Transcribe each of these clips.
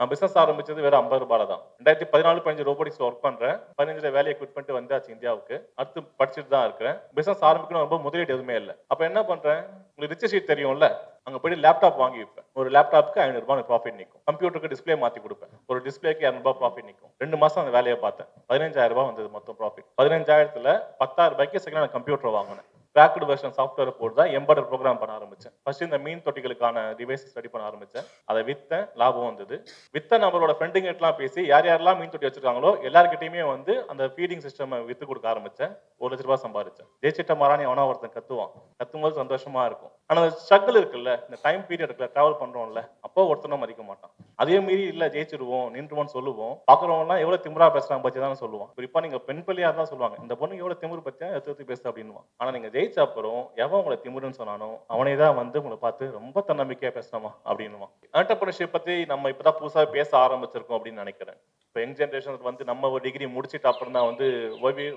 நான் பிசினஸ் ஆரம்பிச்சது வெறும் ஐம்பது ரூபாயில தான். ரெண்டாயிரத்தி பதினாலு பதினஞ்சு ரோபோட்டிக்ஸ் ஒர்க் பண்றேன். பதினஞ்சுல வேலையை குவிட் பண்ணிட்டு வந்தாச்சு இந்தியாவுக்கு. அடுத்து படிச்சுட்டு தான் இருக்கிறேன். பிசினஸ் ஆரம்பிக்கணும் ரொம்ப முதலீடு எதுவுமே இல்லை. அப்ப என்ன பண்றேன்? உங்களுக்கு ரிச்ச ஷீட் தெரியும்ல? அங்க போய் லேப்டாப் வாங்கி வைப்பேன் ஒரு லேப்டாப்க்கு ஐநூறு ரூபாய் ப்ராஃபிட் நிற்கும் கம்ப்யூட்டருக்கு டிஸ்ப்ளே மாத்தி கொடுப்பேன். ஒரு டிஸ்ப்ளேக்கு இரநூறுபா ப்ராஃபிட் நிற்கும் ரெண்டு மாசம் அந்த வேலையை பார்த்தேன். பதினஞ்சாயிரம் ரூபாய் வந்தது மொத்தம் ப்ராஃபிட் பதினஞ்சாயிரத்துல பத்தாயிரம் ரூபாய்க்கு செகண்ட் ஹேண்ட் கம்ப்யூட்டர் வாங்கினேன். கிராக்டு வெர்ஷன் சாஃப்ட்வேர் போட்டு தான் எம்பர்டர் ப்ரோக்ராம் பண்ண ஆரம்பிச்சேன். ஃபர்ஸ்ட் இந்த மீன் தொட்டிகளுக்கான டிவைஸ் ஸ்டடி பண்ண ஆரம்பிச்சேன். அதை வித்தேன் லாபம் வந்தது. வித்த நம்மளோட ஃப்ரெண்டுங்கிட்டலாம் பேசி யார் யாரெல்லாம் மீன் தொட்டி வச்சிருக்காங்களோ எல்லாருக்கிட்டையுமே வந்து அந்த ஃபீடிங் சிஸ்டம் வித்து கொடுக்க ஆரம்பிச்சேன். ஒரு லட்ச ரூபாய் சம்பாதிச்சேன் ஜெயிச்சிட்ட மாறானி அவனா ஒருத்தன் கத்துவான். கத்தும்போது சந்தோஷமா இருக்கும். ஆனா அந்த ஸ்ட்ரகிள் இருக்குல்ல இந்த டைம் பீரியட் இருக்குல்ல டிராவல் பண்றோம்ல அப்போ ஒருத்தனும் மதிக்க மாட்டான். அதே மீறி இல்ல ஜெயிச்சிருவோம் நின்றுவோம்னு சொல்லுவோம். பாக்குறவங்கலாம் எவ்வளவு திமிரா பேசுறாங்க பத்தி தான் சொல்லுவான். குறிப்பா நீங்க பெண் பிள்ளையா தான் சொல்லுவாங்க இந்த பொண்ணு எவ்வளவு திமிரு பத்தியா எடுத்து எடுத்து பேசு அப்படின்னு ஆனா நீங்க ஜெயிச்ச அப்புறம் எவன் உங்களை திமுருன்னு சொன்னானோ அவனே தான் வந்து உங்களை பார்த்து ரொம்ப தன்னம்பிக்கையா பேசணுமா அப்படின்னுவான். ஆண்டர்பிரினர்ஷிப் பத்தி நம்ம இப்பதான் புதுசா பேச ஆரம்பிச்சிருக்கோம் அப்படின்னு நினைக்கிறேன். இப்போ யங் ஜென்ரேஷன் வந்து நம்ம ஒரு டிகிரி முடிச்சிட்டு அப்புறம் தான் வந்து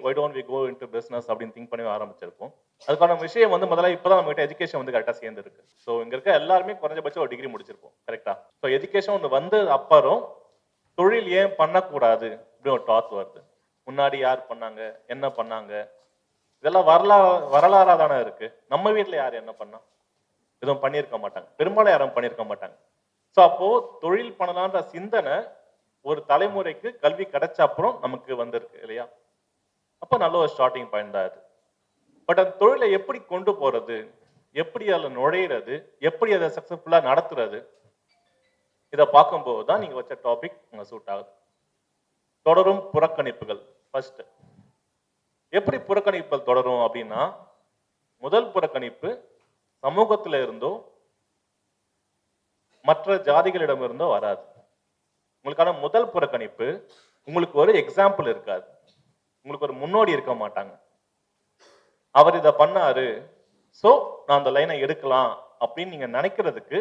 why don't we go into business அப்படின்னு திங்க் பண்ணி ஆரம்பிச்சிருக்கோம் அதுக்கான விஷயம் வந்து முதல்ல இப்பதான் நம்ம கிட்ட எஜுகேஷன் வந்து கரெக்டா சேர்ந்து இருக்கு ஸோ இங்க இருக்க எல்லாருமே குறைஞ்சபட்சம் ஒரு டிகிரி முடிச்சிருப்போம் கரெக்டா ஸோ எஜுகேஷன் ஒன்று வந்து அப்புறம் தொழில் ஏன் பண்ணக்கூடாது அப்படின்னு ஒரு டாத் வருது. முன்னாடி யார் பண்ணாங்க? என்ன பண்ணாங்க? இதெல்லாம் வரலா வரலாறா தானே இருக்கு? நம்ம வீட்ல யார் என்ன பண்ணா? எதுவும் பண்ணியிருக்க மாட்டாங்க. பெரும்பாலும் யாரும் பண்ணியிருக்க மாட்டாங்க. ஸோ அப்போ தொழில் பண்ணலான்ற சிந்தனை ஒரு தலைமுறைக்கு கல்வி கிடைச்ச அப்புறம் நமக்கு வந்திருக்கு இல்லையா? அப்போ நல்ல ஒரு ஸ்டார்டிங் பாயிண்ட் தான் அது பட் அந்த தொழிலை எப்படி கொண்டு போறது? எப்படி அதில் நுழையிறது? எப்படி அதை சக்சஸ்ஃபுல்லா நடத்துறது? இதை பார்க்கும்போது தான் நீங்க வச்ச டாபிக் உங்கள் சூட் ஆகுது. தொடரும் புறக்கணிப்புகள் ஃபர்ஸ்ட் எப்படி புறக்கணிப்பல் தொடரும் அப்படின்னா முதல் புறக்கணிப்பு சமூகத்துல இருந்தோ மற்ற ஜாதிகளிடம் இருந்தோ வராது. உங்களுக்கான முதல் புறக்கணிப்பு உங்களுக்கு ஒரு எக்ஸாம்பிள் இருக்காது. உங்களுக்கு ஒரு முன்னோடி இருக்க மாட்டாங்க. அவர் இதை பண்ணாரு சோ நான் அந்த லைனை எடுக்கலாம் அப்படின்னு நீங்க நினைக்கிறதுக்கு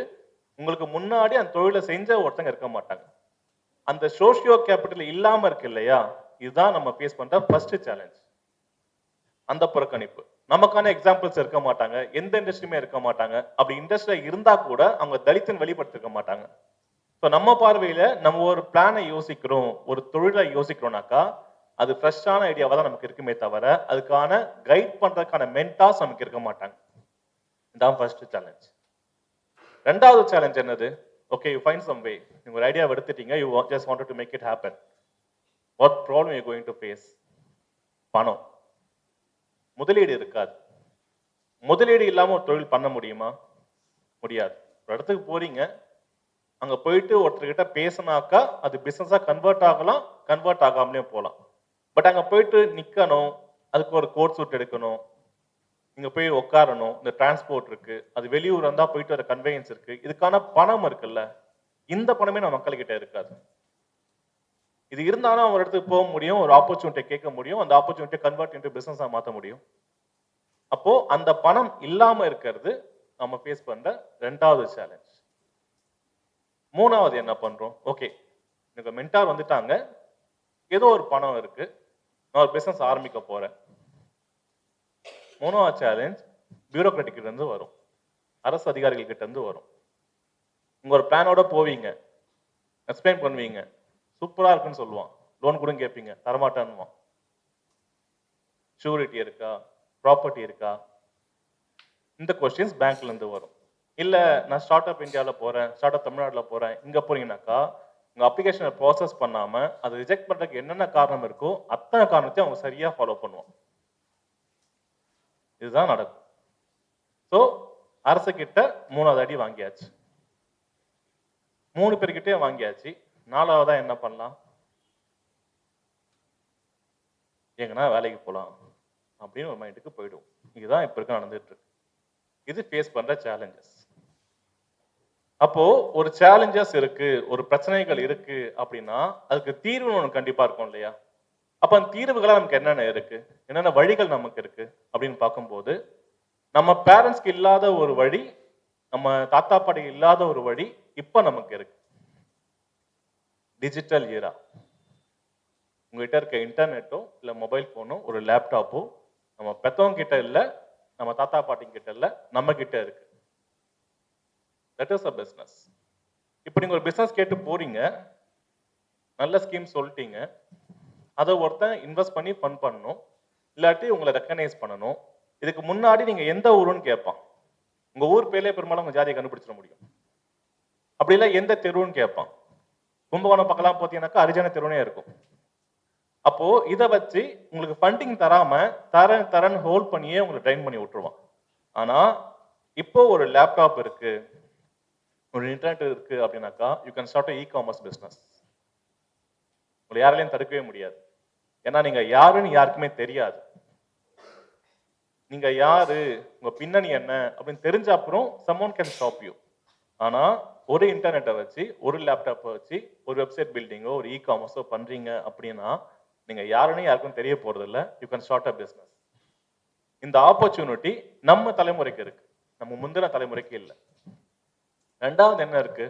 உங்களுக்கு முன்னாடி அந்த தொழிலை செஞ்ச ஒருத்தங்க இருக்க மாட்டாங்க. அந்த சோஷியோ கேபிட்டல் இல்லாம இருக்கு இல்லையா? இதுதான் நம்ம ஃபேஸ் பண்ற ஃபர்ஸ்ட் சேலஞ்ச் அந்த புறக்கணிப்பு. நமக்கான எக்ஸாம்பிள்ஸ் இருக்க மாட்டாங்க எந்த இண்டஸ்ட்ரியுமே இருக்க மாட்டாங்க. அப்படி இண்டஸ்ட்ரியில இருந்தா கூட அவங்க தலித்தன் வெளிப்படுத்திருக்க மாட்டாங்க. ஸோ நம்ம பார்வையில நம்ம ஒரு பிளானை யோசிக்கிறோம் ஒரு தொழிலை யோசிக்கிறோம்னாக்கா அது ஃப்ரெஷ்ஷான ஐடியாவா தான் நமக்கு இருக்குமே தவிர அதுக்கான கைட் பண்றதுக்கான மென்டாஸ் நமக்கு இருக்க மாட்டாங்க. இதான் ஃபர்ஸ்ட் சேலஞ்ச் ரெண்டாவது சேலஞ்ச் என்னது? Okay you fine some way நீங்க ஒரு ஐடியா எடுத்துட்டீங்க you just wanted to make it happen what problem you going to face பணம். முதலீடு இருக்காது. முதலீடு இல்லாமல் ஒரு தொழில் பண்ண முடியுமா? முடியாது. ஒரு இடத்துக்கு போறீங்க. அங்க போயிட்டு ஒருத்தர்கிட்ட பேசினாக்கா அது பிசினஸா கன்வெர்ட் ஆகலாம் கன்வெர்ட் ஆகாமலே போகலாம் பட் அங்க போயிட்டு நிக்கணும். அதுக்கு ஒரு கோட் சூட் எடுக்கணும். இங்க போய் உட்காரணும் இந்த டிரான்ஸ்போர்ட் இருக்கு. அது வெளியூர் இருந்தா போயிட்டு வர கன்வெயன்ஸ் இருக்கு. இதுக்கான பணம் இருக்குல்ல. இந்த பணமே நம்ம மக்கள்கிட்ட இருக்காது. இது இருந்தாலும் அவங்க இடத்துக்கு போக முடியும் ஒரு ஆப்பர்ச்சுனிட்டியை கேட்க முடியும் அந்த ஆப்பர்ச்சுனிட்டியை கன்வெர்ட் இன்டு பிஸ்னஸாக மாற்ற முடியும். அப்போ அந்த பணம் இல்லாமல் இருக்கிறது நம்ம ஃபேஸ் பண்ற ரெண்டாவது சேலஞ்ச் மூணாவது என்ன பண்றோம்? ஓகே எனக்கு மென்டார் வந்துட்டாங்க. ஏதோ ஒரு பணம் இருக்கு. நான் ஒரு பிசினஸ் ஆரம்பிக்க போறேன். மூணாவது சேலஞ்ச் பியூரோக்ராட்டிக் இருந்து வரும். அரசு அதிகாரிகள் கிட்ட இருந்து வரும். உங்க ஒரு பிளானோட போவீங்க. எக்ஸ்பிளைன் பண்ணுவீங்க. சூப்பரா இருக்குன்னு சொல்லுவான். லோன் கூட கேட்பீங்க தரமாட்டான்னுவான். ஷூரிட்டி இருக்கா? ப்ராப்பர்ட்டி இருக்கா? இந்த கொஸ்டின்ஸ் பேங்க்ல இருந்து வரும். இல்ல நான் ஸ்டார்ட் அப் இந்தியாவில் போறேன் ஸ்டார்ட் அப் தமிழ்நாட்டில் போறேன் இங்க போறீங்கன்னாக்கா உங்க அப்ளிகேஷனை ப்ராசஸ் பண்ணாம அதை ரிஜெக்ட் பண்ணுறதுக்கு என்னென்ன காரணம் இருக்கோ அத்தனை காரணத்தையும் அவங்க சரியா ஃபாலோ பண்ணுவான் இதுதான் நடக்கும். ஸோ அரசு கிட்ட மூணாவது அடி வாங்கியாச்சு. மூணு பேர்கிட்டயும் வாங்கியாச்சு. நாலாவதா என்ன பண்ணலாம்? எங்கன்னா வேலைக்கு போகலாம் அப்படின்னு ஒரு மைண்டுக்கு போயிடும் இதுதான் இப்ப இருக்க நடந்துட்டு இருக்கு இது ஃபேஸ் பண்ற சேலஞ்சஸ் அப்போ ஒரு சேலஞ்சஸ் இருக்கு ஒரு பிரச்சனைகள் இருக்கு அப்படின்னா அதுக்கு தீர்வு ஒன்று கண்டிப்பா இருக்கும் இல்லையா? அப்ப அந்த தீர்வுகளா நமக்கு என்னென்ன இருக்கு? என்னென்ன வழிகள் நமக்கு இருக்கு? அப்படின்னு பார்க்கும்போது நம்ம பேரண்ட்ஸ்க்கு இல்லாத ஒரு வழி நம்ம தாத்தா பாட்டி இல்லாத ஒரு வழி இப்ப நமக்கு இருக்கு. டிஜிட்டல் ஈரா உங்ககிட்ட இருக்க இன்டர்நெட்டோ இல்லை மொபைல் ஃபோனோ ஒரு லேப்டாப்போ நம்ம பெத்தவங்க கிட்ட இல்லை நம்ம தாத்தா பாட்டிங்க கிட்ட இல்லை நம்ம கிட்ட இருக்கு. தட் இஸ் அ பிஸ்னஸ் இப்போ நீங்கள் ஒரு பிஸ்னஸ் கேட்டு போறீங்க நல்ல ஸ்கீம் சொல்லிட்டீங்க அதை ஒருத்தன் இன்வெஸ்ட் பண்ணி ஃபண்ட் பண்ணணும் இல்லாட்டி உங்களை ரெக்கனைஸ் பண்ணணும். இதுக்கு முன்னாடி நீங்கள் எந்த ஊருன்னு கேட்பான் உங்கள் ஊர் பேர்லேயே பெரும்பாலும் உங்கள் ஜாதியை கண்டுபிடிச்சிட முடியும். அப்படி இல்லை எந்த தெருவுன்னு கேட்பான் கும்பகோணம் பக்கம்லாம் பார்த்தீங்கன்னாக்கா அரிஜன தெருவுனே இருக்கும். அப்போ இதை வச்சு உங்களுக்கு ஃபண்டிங் தராம தரன் தரன் ஹோல்ட் பண்ணியே உங்களை ட்ரைன் பண்ணி விட்டுருவான். ஆனா இப்போ ஒரு லேப்டாப் இருக்கு ஒரு இன்டர்நெட் இருக்கு அப்படின்னாக்கா you can start e commerce business உங்களை யாராலையும் தடுக்கவே முடியாது. ஏன்னா நீங்க யாருன்னு யாருக்குமே தெரியாது. நீங்க யாரு உங்க பின்னணி என்ன அப்படின்னு தெரிஞ்ச அப்புறம் சம்மோன் கேன் ஸ்டாப் யூ ஆனா ஒரு இன்டர்நெட்டை வச்சு ஒரு லேப்டாப்பை வச்சு ஒரு வெப்சைட் பில்டிங்கோ ஒரு இ காமர்ஸோ பண்றீங்க அப்படின்னா நீங்கள் யாருன்னு யாருக்கும் தெரிய போகிறதில்ல you can start a business இந்த ஆப்பர்ச்சுனிட்டி நம்ம தலைமுறைக்கு இருக்கு. நம்ம முந்தின தலைமுறைக்கு இல்லை. ரெண்டாவது என்ன இருக்கு?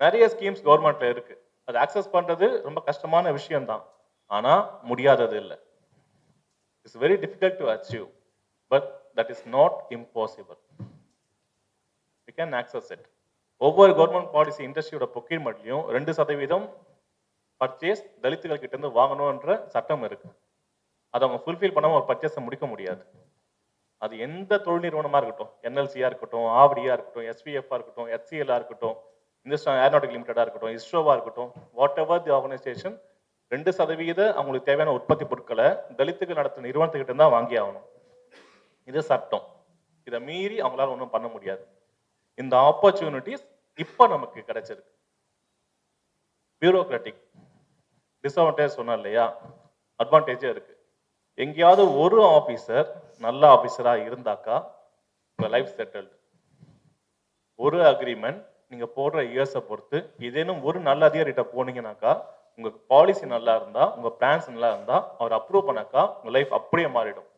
நிறைய ஸ்கீம்ஸ் கவர்மெண்ட்ல இருக்கு. அது ஆக்சஸ் பண்றது ரொம்ப கஷ்டமான விஷயம்தான். ஆனா முடியாதது இல்லை. It's very difficult to achieve but that is not impossible we can access it ஒவ்வொரு கவர்மெண்ட் பாலிசி இண்டஸ்ட்ரியோட பொக்கீழ்மட்லையும் ரெண்டு சதவீதம் பர்ச்சேஸ் தலித்துகள் கிட்டேருந்து வாங்கணுன்ற சட்டம் இருக்கு. அதை அவங்க ஃபுல்ஃபில் பண்ணாமல் ஒரு பர்ச்சேஸை முடிக்க முடியாது. அது எந்த தொழில் நிறுவனமாக இருக்கட்டும் என்எல்சியாக இருக்கட்டும் ஆவடியாக இருக்கட்டும் எஸ்பிஎஃப்ஆ இருக்கட்டும் ஹெச்சிஎல்ஆ இருக்கட்டும் இந்துஸ்தான் ஏரோனாட்டிக் லிமிடெடாக இருக்கட்டும் இஸ்ரோவாக இருக்கட்டும் வாட் எவர் தி ஆர்கனைசேஷன் ரெண்டு சதவீத அவங்களுக்கு தேவையான உற்பத்தி பொருட்களை தலித்துகள் நடத்தும் நிறுவனத்துக்கிட்ட தான் வாங்கி ஆகணும். இது சட்டம். இதை மீறி அவங்களால ஒன்றும் பண்ண முடியாது. இந்த ஆப்பர்ச்சுனிட்டிஸ் இப்போ நமக்கு கிடைச்சிருக்கு. பியூரோக்ராட்டிக் டிஸ்அட்வான்டேஜ் சொன்னேன் இல்லையா? அட்வான்டேஜே இருக்கு. எங்கேயாவது ஒரு ஆபீசர் நல்ல ஆபீசரா இருந்தாக்கா உங்கள் லைஃப் செட்டில்டு ஒரு அக்ரிமெண்ட் நீங்க போடுற இயர்ஸை பொறுத்து ஏதேனும் ஒரு நல்ல அதிகாரிகிட்ட போனீங்கன்னாக்கா உங்க பாலிசி நல்லா இருந்தா உங்க பிளான்ஸ் நல்லா இருந்தா அவர் அப்ரூவ் பண்ணாக்கா உங்க லைஃப் அப்படியே மாறிடும்.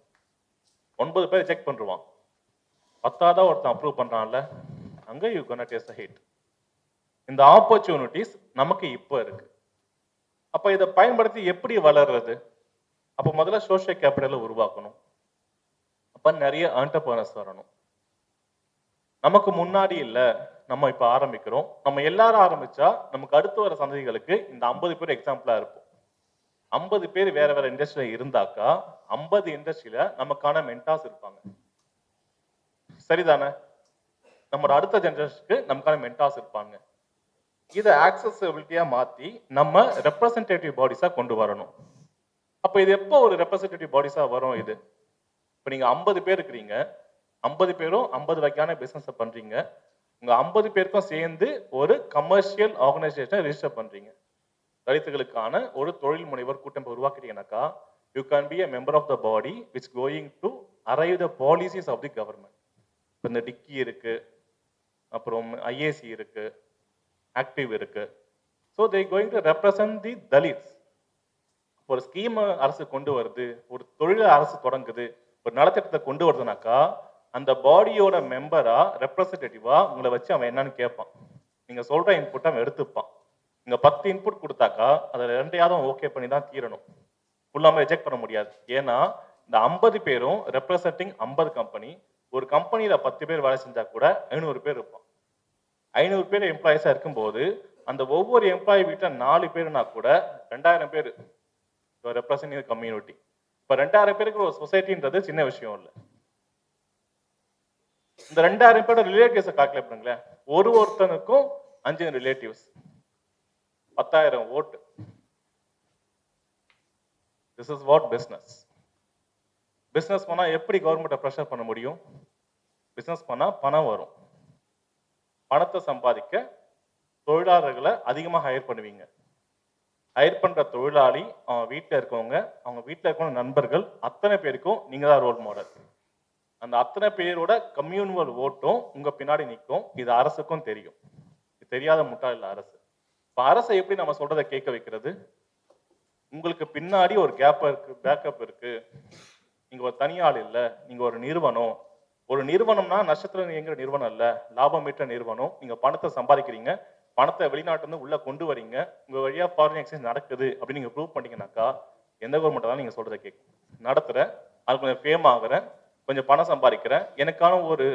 ஒன்பது பேர் செக் பண்ணிருவான். பத்தாதான் ஒருத்தன் அப்ரூவ் பண்றான்ல அங்க யூ கonna டேஸ்ட் ஹிட் இந்த ஆப்பர்ச்சுனிட்டிஸ் நமக்கு இப்போ இருக்கு. அப்ப இதை பயன்படுத்தி எப்படி வளர்றது? அப்ப முதல்ல சோஷியல் கேபிட்டலை உருவாக்கணும். அப்ப நிறைய ஆண்டர்பர்னர்ஸ் வரணும். நமக்கு முன்னாடி இல்ல நம்ம இப்ப ஆரம்பிக்கிறோம். நம்ம எல்லாரும் ஆரம்பிச்சா நமக்கு அடுத்து வர சந்ததிகளுக்கு இந்த ஐம்பது பேர் எக்ஸாம்பிளா இருப்போம். ஐம்பது பேர் வேற வேற இண்டஸ்ட்ரியில இருந்தாக்கா ஐம்பது இண்டஸ்ட்ரியில நமக்கான மென்டாஸ் இருப்பாங்க. சரிதானே? நம்மளோட அடுத்த ஜெனரேஷனுக்கு நமக்கான மென்டாஸ் இருப்பாங்க. இதை ஆக்சசபிலிட்டியாக மாற்றி நம்ம ரெப்ரசன்டேட்டிவ் பாடிஸா கொண்டு வரணும். அப்ப இது எப்போ ஒரு ரெப்ரசன்டேட்டிவ் பாடிஸா வரும் இது? இப்போ நீங்க ஐம்பது பேர் இருக்கிறீங்க. ஐம்பது பேரும் ஐம்பது வகையான பிஸ்னஸை பண்றீங்க. உங்க ஐம்பது பேருக்கும் சேர்ந்து ஒரு கமர்ஷியல் ஆர்கனைசேஷனை ரெஜிஸ்டர் பண்றீங்க. தலித்துகளுக்கான ஒரு தொழில் முனைவர் கூட்டம் உருவாக்குறீங்கன்னாக்கா you can be a member of the body which going to arrive the policies of the government இப்போ இந்த டிக்கி இருக்கு அப்புறம் ஐஏசி இருக்கு ஆக்டிவ் இருக்கு. So they going to represent the Dalits ஒரு ஸ்கீம் அரசு கொண்டு வருது ஒரு தொழில் அரசு தொடங்குது ஒரு நலத்திட்டத்தை கொண்டு வருதுனாக்கா அந்த பாடியோட மெம்பரா ரெப்ரசன்டேட்டிவா உங்களை வச்சு அவன் என்னன்னு கேட்பான். நீங்க சொல்ற இன்புட் அவன் எடுத்துப்பான். நீங்க பத்து இன்புட் கொடுத்தாக்கா அதில் ரெண்டையாவது ஓகே பண்ணி தான் தீரணும். ஃபுல்லாம ரிஜெக்ட் பண்ண முடியாது. ஏன்னா இந்த ஐம்பது பேரும் ரெப்ரசன்டிங் ஐம்பது கம்பெனி ஒரு கம்பெனியில பத்து பேர் வேலை செஞ்சா கூட ஐநூறு பேர் இருப்பான். ஐநூறு பேர் எம்ப்ளாயிஸாக இருக்கும்போது அந்த ஒவ்வொரு எம்ப்ளாயி வீட்டில் நாலு பேர்னா கூட ரெண்டாயிரம் பேர். ரெப்ரசன்டிங் கம்யூனிட்டி இப்போ ரெண்டாயிரம் பேருக்கு ஒரு சொசைட்டின்றது சின்ன விஷயம் இல்லை. இந்த ரெண்டாயிரம் பேரோட ரிலேட்டிவ்ஸை கால்குலேட் பண்ணுங்களேன். ஒரு ஒருத்தனுக்கும் அஞ்சு ரிலேட்டிவ்ஸ் பத்தாயிரம் ஓட்டு. This is what business business பண்ணால் எப்படி கவர்மெண்ட்டை ப்ரெஷர் பண்ண முடியும்? பிஸ்னஸ் பண்ணால் பணம் வரும். பணத்தை சம்பாதிக்க தொழிலாளர்களை அதிகமாக ஹையர் பண்ணுவீங்க. ஹையர் பண்ணுற தொழிலாளி அவங்க வீட்டில் இருக்கவங்க அவங்க வீட்டில் இருக்கவங்க நண்பர்கள் அத்தனை பேருக்கும் நீங்கள் தான் ரோல் மாடல் அந்த அத்தனை பேரோட கம்யூனிவல் ஓட்டும் உங்கள் பின்னாடி நிற்கும். இது அரசுக்கும் தெரியும். இது தெரியாத முட்டாள் இல்லை அரசு. இப்போ அரசை எப்படி நம்ம சொல்றதை கேட்க வைக்கிறது? உங்களுக்கு பின்னாடி ஒரு கேப் இருக்கு பேக்கப் இருக்கு. நீங்கள் ஒரு தனியாள் இல்லை நீங்கள் ஒரு நிறுவனம். ஒரு நிறுவனம்னா நட்சத்திரம் இயங்குற நிறுவனம் இல்ல லாபம் ஈட்ட நிறுவனம். நீங்க பணத்தை சம்பாதிக்கிறீங்க. பணத்தை வெளிநாட்டுல இருந்து உள்ள கொண்டு வரீங்க. உங்க வழியா ஃபாரின் எக்ஸ்சேஞ்ச் நடக்குது அப்படின்னு நீங்க ப்ரூவ் பண்ணீங்கன்னாக்கா எந்த கவர்மெண்ட் தான் நீங்க சொல்றதை கேட்கும். நடத்துற அது கொஞ்சம் ஃபேம் ஆகுறேன். கொஞ்சம் பணம் சம்பாதிக்கிறேன். எனக்கான ஒரு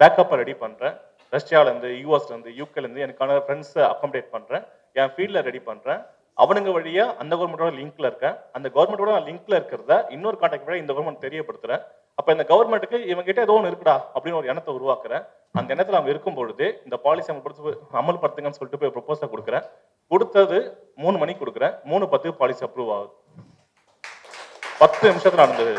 பேக்கப்பை ரெடி பண்றேன். ரஷ்யாவிலேருந்து யூஎஸ்லேருந்து யூகேலேருந்து எனக்கான ஃப்ரெண்ட்ஸை அக்கமடேட் பண்ணுறேன் என் ஃபீல்டில் ரெடி பண்ணுறேன் அவனுங்க வழியா அந்த கவர்மெண்டோட லிங்க்ல இருக்கேன். அந்த கவர்மெண்டோட லிங்க்ல இருக்கிறத இன்னொரு கான்டாக்ட் இந்த கவர்மெண்ட் தெரியப்படுத்துறேன். அப்ப இந்த கவர்மெண்ட்டுக்கு இவங்க கிட்ட ஏதோ ஒன்று இருக்குடா அப்படின்னு ஒரு எண்ணத்தை உருவாக்குறேன் அந்த எண்ணத்துல அவங்க இருக்கும் பொழுது இந்த பாலிசி அமல்படுத்து அமல்படுத்துங்கன்னு சொல்லிட்டு போய் ப்ரொபோசல் கொடுக்குறேன் கொடுத்தது மூணு மணிக்கு கொடுக்குறேன் மூணு பத்து பாலிசி அப்ரூவ் ஆகுது. பத்து நிமிஷத்துல நடந்தது.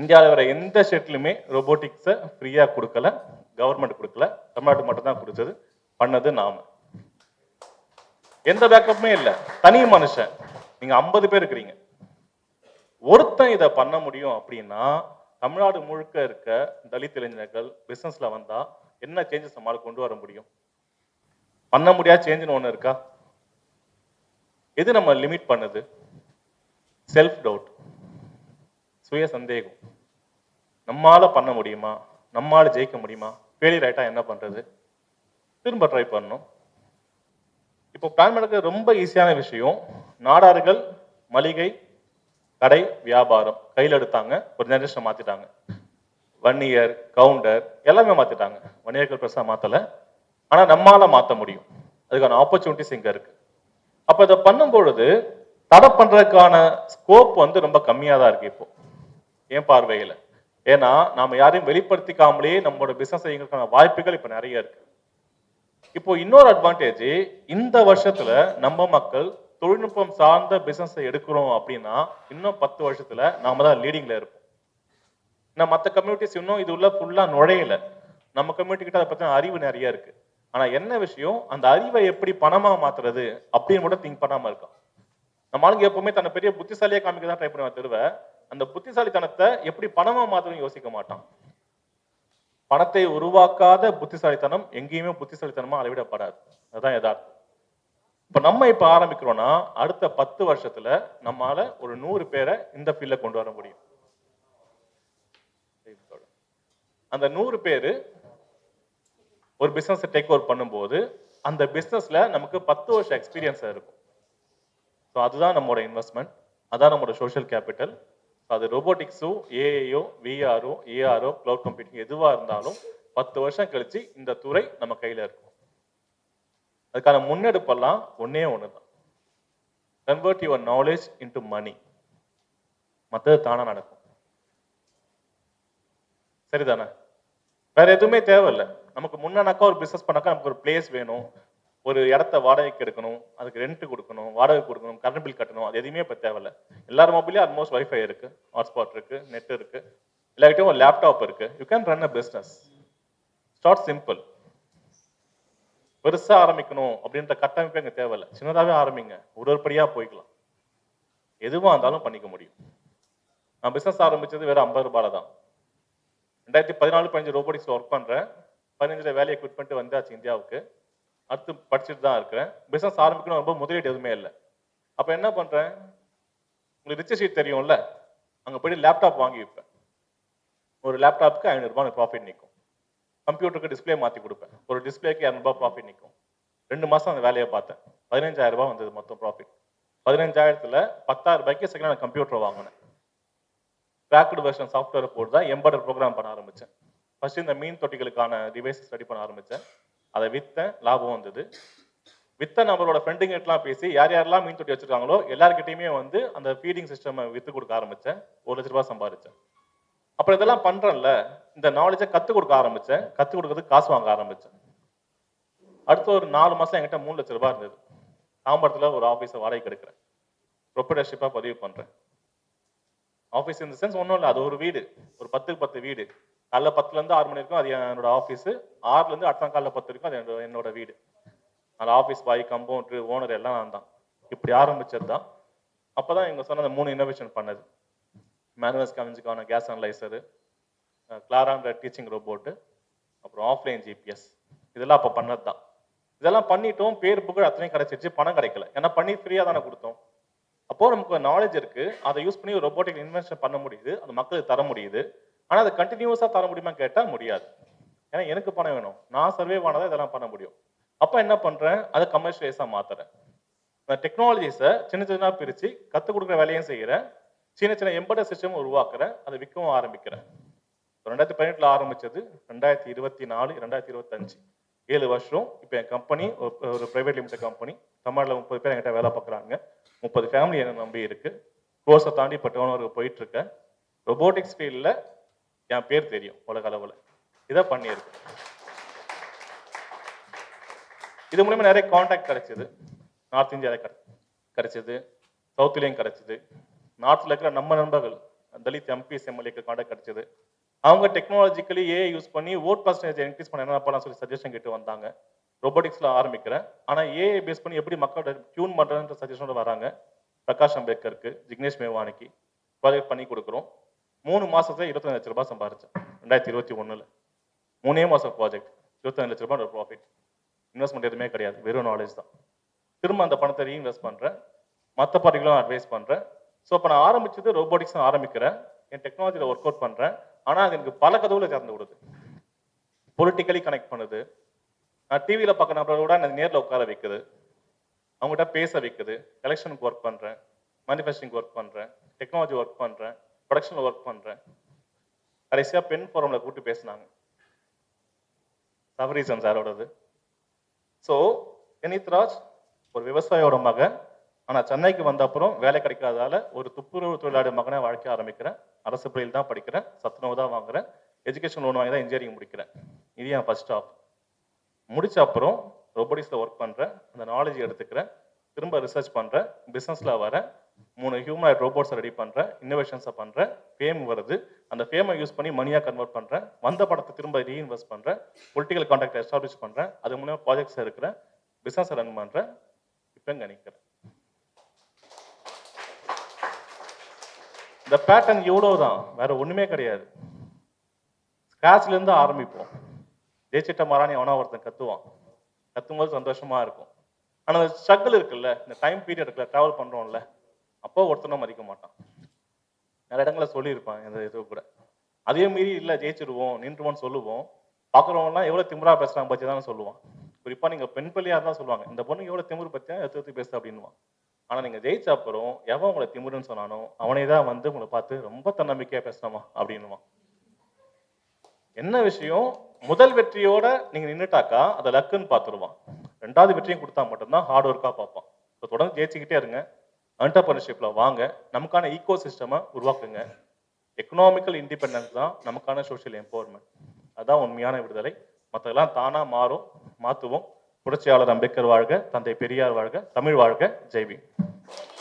இந்தியாவில் வேற எந்த ஸ்டேட்லையுமே ரோபோட்டிக்ஸை ஃப்ரீயாக கொடுக்கல. கவர்மெண்ட் கொடுக்கல. தமிழ்நாடு மட்டும் தான் கொடுத்தது. பண்ணது நாம. எந்த பேக்கப்புமே இல்லை. தனி மனுஷன். நீங்க ஐம்பது பேர் இருக்கிறீங்க. ஒருத்தன் இதை பண்ண முடியும் அப்படின்னா தமிழ்நாடு முழுக்க இருக்க தலித் இளைஞர்கள் பிசினஸ்ல வந்தா என்ன சேஞ்சஸ் நம்மளால கொண்டு வர முடியும்? பண்ண முடியாத சேஞ்சுன்னு ஒண்ணு இருக்கா? எது நம்ம லிமிட் பண்ணுது? செல்ஃப் டவுட் சுய சந்தேகம். நம்மால பண்ண முடியுமா? நம்மால ஜெயிக்க முடியுமா? ஃபெயிலியர் ஆயிட்டா என்ன பண்றது? திரும்ப ட்ரை பண்ணணும். இப்போ பிளான் பண்ணுறது ரொம்ப ஈஸியான விஷயம் நாடார்கள் மளிகை கடை வியாபாரம் கையில் எடுத்தாங்க ஒரு ஜெனரேஷன் மாத்திட்டாங்க. வன்னியர் கவுண்டர் எல்லாமே மாத்திட்டாங்க. வன்னியர்கள் பெருசாக மாத்தல. ஆனா நம்மளால் மாத்த முடியும். அதுக்கான ஆப்பர்ச்சுனிட்டிஸ் இங்க இருக்கு. அப்ப இதை பண்ணும் பொழுது தடை பண்றதுக்கான ஸ்கோப் வந்து ரொம்ப கம்மியாக தான் இருக்கு இப்போ. என் பார்வையில. ஏன்னா நாம யாரையும் வெளிப்படுத்திக்காமலேயே நம்மளோட பிஸ்னஸ் செய்யறதுக்கான வாய்ப்புகள் இப்ப நிறைய இருக்கு. இப்போ இன்னொரு அட்வான்டேஜ் இந்த வருஷத்துல நம்ம மக்கள் தொழில்நுட்பம் சார்ந்த பிசினஸ் எடுக்கிறோம் அப்படின்னா இன்னும் பத்து வருஷத்துல நாம தான் லீடிங்ல இருப்போம். நான் மற்ற கம்யூனிட்டிஸ் இன்னும் இது உள்ள ஃபுல்லா நுழையல. நம்ம கம்யூனிட்டி கிட்ட அதை பத்தின அறிவு நிறைய இருக்கு. ஆனா என்ன விஷயம்? அந்த அறிவை எப்படி பணமா மாத்துறது அப்படின்னு மட்டும் திங்க் பண்ணாம இருக்கான். நம்ம ஆளுங்க எப்பவுமே தன்னை பெரிய புத்திசாலியா காமிக்க தான் ட்ரை பண்ணுவேன் தருவ அந்த புத்திசாலித்தனத்தை எப்படி பணமா மாத்தணும் யோசிக்க மாட்டான். பணத்தை உருவாக்காத புத்திசாலித்தனம் எங்கேயுமே புத்திசாலித்தனமா அளவிடப்படாது. அதுதான் யதார்த்தம். இப்போ நம்ம இப்போ ஆரம்பிக்கிறோம்னா அடுத்த பத்து வருஷத்துல நம்மால ஒரு நூறு பேரை இந்த ஃபீல்டில் கொண்டு வர முடியும். அந்த நூறு பேர் ஒரு பிஸ்னஸ் டேக் ஓவர் பண்ணும்போது அந்த பிஸ்னஸில் நமக்கு பத்து வருஷம் எக்ஸ்பீரியன்ஸாக இருக்கும். ஸோ அதுதான் நம்மளோட இன்வெஸ்ட்மெண்ட் அதான் நம்மளோட சோஷியல் கேபிட்டல் அது ரோபோட்டிக்ஸோ ஏஐயோ விஆரோ ஏஆரோ கிளவுட் கம்ப்யூட்டிங் எதுவாக இருந்தாலும் பத்து வருஷம் கழிச்சு இந்த துறை நம்ம கையில் இருக்கும். அதுக்கான முன்னெடுப்பெல்லாம் ஒன்னே ஒன்று தான் convert your knowledge into money மற்றது தானாக நடக்கும். சரிதானே? வேற எதுவுமே தேவையில்லை. நமக்கு முன்னாக்கா ஒரு பிஸ்னஸ் பண்ணாக்கா நமக்கு ஒரு பிளேஸ் வேணும். ஒரு இடத்த வாடகைக்கு எடுக்கணும். அதுக்கு ரெண்ட் கொடுக்கணும். வாடகை கொடுக்கணும். கரண்ட் பில் கட்டணும். அது எதுவுமே இப்போ தேவையில்ல. எல்லார் மொபைலையும் ஆல்மோஸ்ட் வைஃபை இருக்கு. ஹாட்ஸ்பாட் இருக்கு. நெட் இருக்கு. எல்லார்கிட்டயும் ஒரு லேப்டாப் இருக்கு. You can run a business start simple பெருசா ஆரம்பிக்கணும் அப்படின்ற கட்டமைப்பு எங்க தேவையில்ல. சின்னதாவே ஆரம்பிங்க. ஒரு ஒரு படியா போய்க்கலாம். எதுவா இருந்தாலும் பண்ணிக்க முடியும். நான் பிசினஸ் ஆரம்பிச்சது வெறும் ஐம்பது ரூபாயில தான். ரெண்டாயிரத்தி பதினாலு பதினஞ்சு ரோபோட்டிக்ஸ்ல ஒர்க் பண்றேன். பதினஞ்சுல வேலையை குவிட் பண்ணிட்டு வந்தாச்சு இந்தியாவுக்கு. அடுத்து படிச்சுட்டு தான் இருக்கிறேன். பிசினஸ் ஆரம்பிக்கணும் ரொம்ப முதலீடு எதுவுமே இல்லை. அப்ப என்ன பண்றேன்? உங்களுக்கு ரிச்ச ஷீட் தெரியும்ல? அங்க போயிட்டு லேப்டாப் வாங்கி வைப்பேன் ஒரு லேப்டாப்புக்கு ஐநூறுரூபா ப்ராஃபிட் நிற்கும் கம்ப்யூட்டருக்கு டிஸ்ப்ளே மாற்றி கொடுப்பேன். ஒரு டிஸ்பிளேக்கு இரநூறுபா ப்ராஃபிட் நிற்கும் ரெண்டு மாசம் அந்த வேலையை பார்த்தேன். பதினஞ்சாயிரம் ரூபாய் வந்தது மொத்தம் ப்ராஃபிட் பதினஞ்சாயிரத்துல பத்தாயிரம் ரூபாய்க்கு செகண்ட் நான் கம்ப்யூட்டர் வாங்கினேன். கிராக்டு வெர்ஷன் சாஃப்ட்வேர் போட்டு தான் எம்பர்டர் ப்ரோக்ராம் பண்ண ஆரம்பிச்சேன். ஃபஸ்ட்டு இந்த மீன் தொட்டிகளுக்கான டிவைஸ் ஸ்டடி பண்ண ஆரம்பிச்சேன். அதை விற்றேன் லாபம் வந்தது. வித்த நம்மளோட ஃப்ரெண்டுங்கிட்டலாம் பேசி யார் யாரெல்லாம் மீன் தொட்டி வச்சிருக்காங்களோ எல்லாருக்கிட்டையுமே வந்து அந்த ஃபீடிங் சிஸ்டம் வித்து கொடுக்க ஆரம்பிச்சேன். ஒரு லட்ச ரூபா சம்பாதிச்சேன் அப்புறம் இதெல்லாம் பண்றேன்ல. இந்த நாலேஜை கத்துக் கொடுக்க ஆரம்பிச்சேன். கத்துக் கொடுக்கறதுக்கு காசு வாங்க ஆரம்பிச்சேன். அடுத்த ஒரு நாலு மாதம் என்கிட்ட மூணு லட்ச ரூபாய் இருந்தது. தாம்பரத்துல ஒரு ஆஃபீஸை வாடகைக்கு எடுக்கிறேன். ப்ரொப்பரேஷிப்பா பதிவு பண்றேன். ஆஃபீஸ் இந்த சென்ஸ் ஒன்றும் இல்லை அது ஒரு வீடு. ஒரு பத்துக்கு பத்து வீடு. காலைல பத்துல இருந்து ஆறு மணி வரைக்கும் அது என்னோட ஆஃபீஸு ஆறுல இருந்து அடுத்த காலைல பத்து வரைக்கும் அது என்னோட- என்னோட வீடு. அந்த ஆஃபீஸ் பாய் கம்பவுண்டர் ஓனர் எல்லாம் நான் தான். இப்படி ஆரம்பித்தது தான் அப்பதான் இவங்க சொன்ன அந்த மூணு இன்னோவேஷன் பண்ணது. மேனுவல் ஸ்கேவெஞ்சுக்கான கேஸ் அனலைசரு கிளாரான்ற டீச்சிங் ரோபோட்டு அப்புறம் ஆஃப்லைன் ஜிபிஎஸ் இதெல்லாம் அப்போ பண்ணது தான் இதெல்லாம் பண்ணிட்டோம் பேர் புகழ் அத்தனையும் கிடைச்சிருச்சு பணம் கிடைக்கல. ஏன்னா பண்ணி ஃப்ரீயாக தானே கொடுத்தோம். அப்போது நமக்கு நாலேஜ் இருக்கு அதை யூஸ் பண்ணி ரோபோட்டிக் இன்வென்ஷன் பண்ண முடியுது அது மக்களுக்கு தர முடியுது. ஆனால் அதை கண்டினியூஸாக தர முடியுமா கேட்டால் முடியாது. ஏன்னா எனக்கு பணம் வேணும். நான் சர்வே பண்ணதான் இதெல்லாம் பண்ண முடியும். அப்போ என்ன பண்றேன்? அதை கமர்ஷியலைஸாக மாத்துறேன். நான் டெக்னாலஜிஸை சின்ன சின்னதாக பிரித்து கற்றுக் கொடுக்குற வேலையும் செய்கிறேன் சின்ன சின்ன எம்பட சிஸ்டம் உருவாக்குறேன். அதை விற்கவும் ஆரம்பிக்கிறேன். ரெண்டாயிரத்தி பதினெட்டில் ஆரம்பிச்சது ரெண்டாயிரத்தி இருபத்தி நாலு ரெண்டாயிரத்தி இருபத்தஞ்சு. ஏழு வருஷம் இப்போ என் கம்பெனி ஒரு ப்ரைவேட் லிமிடெட் கம்பெனி தமிழில் முப்பது பேர் என்கிட்ட வேலை பார்க்குறாங்க. முப்பது ஃபேமிலி என்னை நம்பி இருக்கு. கோர்ஸை தாண்டி இப்போ டோனருக்கு போயிட்டு இருக்கேன். ரொபோட்டிக்ஸ் ஃபீல்டில் என் பேர் தெரியும் உலக அளவில். இதை பண்ணியிருக்கேன் இது மூலிமா நிறைய காண்டாக்ட் கிடைச்சிது. நார்த் இந்தியாவில் கிடை கிடைச்சது. சவுத்துலேயும் கிடைச்சிது. நார்த்தில் இருக்கிற நம்ம நண்பர்கள் தலித் எம்பிஎஸ் எம்எல்ஏக்கு காண்டாக்ட் கிடைச்சது. அவங்க டெக்னாலஜிக்கலி ஏஐ யூஸ் பண்ணி ஓட் பர்சன்டேஜ் இன்க்ரீஸ் பண்ண என்ன பண்ணலாம் சொல்லி சஜஷன் கேட்டு வந்தாங்க. ரோபோட்டிக்ஸில் ஆரம்பிக்கிறேன். ஆனால் ஏஐ பேஸ் பண்ணி எப்படி மக்களோட டியூன் பண்ணுறதுன்ற சஜஷனோட வராங்க. பிரகாஷ் அம்பேத்கருக்கு ஜிக்னேஷ் மேவானிக்கு ப்ராஜெக்ட் பண்ணி கொடுக்குறோம். மூணு மாதத்தில் இருபத்தஞ்சு லட்ச ரூபாய் சம்பாரிச்சேன் ரெண்டாயிரத்தி இருபத்தி ஒன்றில் மூணே மாதம் ப்ராஜெக்ட் இருபத்தஞ்சு லட்ச ரூபாய் ப்ராஃபிட் இன்வெஸ்ட்மெண்ட் எதுவுமே கிடையாது வெறும் நாலேஜ் தான். திரும்ப அந்த பணத்தை ரீஇன்வெஸ்ட் பண்ணுறேன் மற்ற பார்ட்டிகளும் அட்வைஸ் பண்ணுறேன் ஸோ இப்போ நான் ஆரம்பிச்சது ரோபோட்டிக்ஸ் ஆரம்பிக்கிறேன். என் டெக்னாலஜியில் ஒர்க் அவுட் பண்றேன். ஆனால் அது எனக்கு பல கதவுல திறந்து விடுது. பொலிட்டிக்கலி கனெக்ட் பண்ணுது. நான் டிவியில் பார்க்க கூட எனக்கு நேரில் உட்கார வைக்குது. அவங்ககிட்ட பேச வைக்குது. எலெக்ஷனுக்கு ஒர்க் பண்ணுறேன் மேனுஃபேக்சரிங் ஒர்க் பண்ணுறேன் டெக்னாலஜி ஒர்க் பண்ணுறேன் ப்ரொடக்ஷனில் ஒர்க் பண்ணுறேன் கடைசியாக பெண் ஃபோரமில் கூப்பிட்டு பேசினாங்க. சபரீசன் சாரோடது ஸோ வினித்ராஜ் ஒரு விவசாயியோட மகன் ஆனால் சென்னைக்கு வந்த அப்புறம் வேலை கிடைக்காதால ஒரு துப்புரவு தொழிலாளி மகனை வாழ்க்கை ஆரம்பிக்கிறேன். அரசு பள்ளியில் தான் படிக்கிறேன். சத்துணவு தான் வாங்குறேன். எஜுகேஷன் லோன் வாங்கி தான் இன்ஜினியரிங் முடிக்கிறேன். இது என் ஃபர்ஸ்ட் ஸ்டாப் முடிச்ச அப்புறம் ரொபோட்டிக்ஸில் ஒர்க் பண்ணுறேன் அந்த நாலேஜ் எடுத்துக்கிறேன். திரும்ப ரிசர்ச் பண்ணுறேன் பிஸ்னஸில் வரேன். மூணு ஹியூமனாய்ட் ரோபோட்ஸை ரெடி பண்ணுறேன் இன்னோவேஷன்ஸை பண்ணுறேன் ஃபேம் வருது. அந்த ஃபேமை யூஸ் பண்ணி மணியாக கன்வெர்ட் பண்ணுறேன் வந்த படத்தை திரும்ப ரீஇன்வெஸ்ட் பண்ணுறேன் பொலிட்டிக்கல் கான்டாக்ட் எஸ்டாப்ளிஷ் பண்ணுறேன் அது மூலமா ப்ராஜெக்ட்ஸ் இருக்கிறேன் பிஸ்னஸை ரன் பண்ணுறேன் இப்போ நினைக்கிறேன் இந்த பேட்டர்ன் இவ்வளவுதான் வேற ஒண்ணுமே கிடையாது. ஸ்கிராச்லேருந்து ஆரம்பிப்போம். ஜெயிச்சிட்ட மாறானி அவனா ஒருத்தன் கத்துவான். கத்தும்போது சந்தோஷமா இருக்கும். ஆனா அந்த ஸ்ட்ரகிள் இருக்குல்ல இந்த டைம் பீரியட் இருக்குல்ல ட்ராவல் பண்றோம்ல அப்போ ஒருத்தனும் மதிக்க மாட்டான். நிறைய இடங்களில் சொல்லியிருப்பான் இந்த இது கூட. அதே மீறி இல்லை ஜெயிச்சிருவோம் நின்றுவோம்னு சொல்லுவோம். பார்க்குறவங்கலாம் எவ்வளோ திமிரா பேசுறாங்க பற்றி தான் சொல்லுவான். குறிப்பா நீங்க பெண் பிள்ளையாக தான் சொல்லுவாங்க இந்த பொண்ணு எவ்வளவு திமிரு பத்தியா எடுத்து எடுத்து பேசு அப்படின்னுவான். ஆனால் நீங்கள் ஜெயிச்ச அப்புறம் எவன் உங்களை திமுருன்னு சொன்னானோ அவனே தான் வந்து உங்களை பார்த்து ரொம்ப தன்னம்பிக்கையாக பேசணுமா? அப்படின்னுவான். என்ன விஷயம்? முதல் வெற்றியோட நீங்கள் நின்றுட்டாக்கா அதை லக்குன்னு பார்த்துருவான். ரெண்டாவது வெற்றியும் கொடுத்தா மட்டும்தான் ஹார்ட் ஒர்க்காக பார்ப்பான். ஸோ தொடர்ந்து ஜெயிச்சுக்கிட்டே இருங்க. என்டர்பிரினர்ஷிப்பில் வாங்க. நமக்கான ஈக்கோ சிஸ்டமை உருவாக்குங்க. எக்கனாமிக்கல் இண்டிபெண்டன்ஸ் தான் நமக்கான சோஷியல் எம்பவர்மெண்ட் அதான் உண்மையான விடுதலை. மற்றதெல்லாம் தானாக மாறும் மாற்றுவோம் புரட்சியாளர் அம்பேத்கர் வாழ்க தந்தை பெரியார் வாழ்க தமிழ் வாழ்க ஜெய்வி